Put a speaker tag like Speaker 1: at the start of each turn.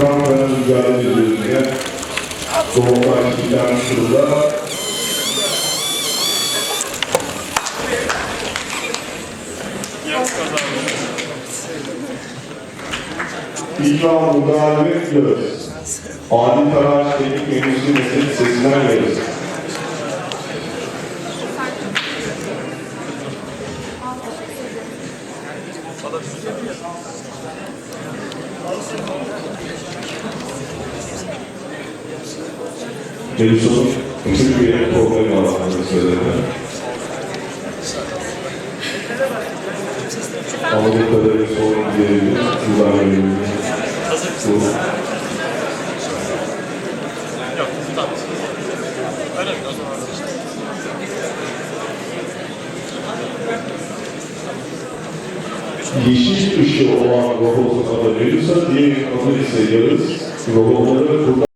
Speaker 1: Kıranla mücadele ediyoruz yine. Doğukaç giden şurada. İlk roundda galibiyet diyoruz. Adi Karaş Teknik Mühendisliği Meslek Lisesi'nden geliriz. Şuradan gelebiliriz.
Speaker 2: Hazır mısınız? Yok, tamam. Öyle mi? O zaman.
Speaker 1: Yeşil ışığı olan adı Medusa, diğerinin adı ise Yağız. Robotları burada